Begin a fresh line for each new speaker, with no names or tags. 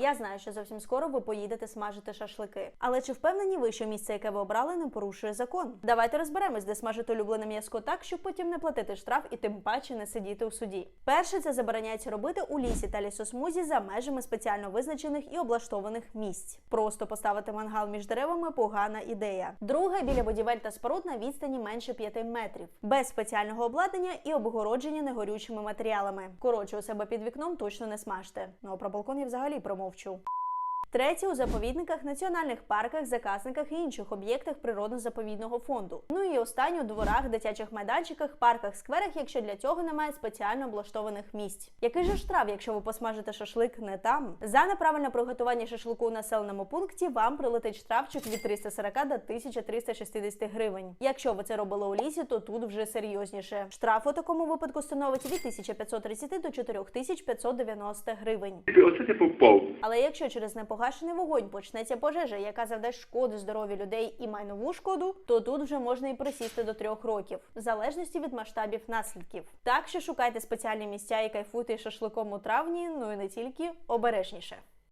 Я знаю, що зовсім скоро ви поїдете смажити шашлики. Але чи впевнені ви, що місце, яке ви обрали, не порушує закон? Давайте розберемось, де смажити улюблене м'яско так, щоб потім не платити штраф і тим паче не сидіти у суді. Перше, це забороняється робити у лісі та лісосмузі за межами спеціально визначених і облаштованих місць. Просто поставити мангал між деревами погана ідея. Друге, біля будівель та споруд на відстані менше 5 метрів, без спеціального обладнання і обгородження негорючими матеріалами. Коротше, у себе під вікном точно не смажте. Ну а про балкон я взагалі промовчу. Третє у заповідниках, національних парках, заказниках і інших об'єктах природно-заповідного фонду. Ну і останнє у дворах, дитячих майданчиках, парках, скверах, якщо для цього немає спеціально облаштованих місць. Який же штраф, якщо ви посмажите шашлик не там? За неправильне приготування шашлику у населеному пункті вам прилетить штрафчик від 340 до 1360 гривень. Якщо ви це робили у лісі, то тут вже серйозніше. Штраф у такому випадку становить від 1530 до 4590 гривень.
Оце ти попав.
Але якщо через непогашений вогонь почнеться пожежа, яка завдасть шкоди здоров'ю людей і майнову шкоду, то тут вже можна і присісти до трьох років, в залежності від масштабів наслідків. Так що шукайте спеціальні місця і кайфуйте шашликом у травні, ну і не тільки обережніше.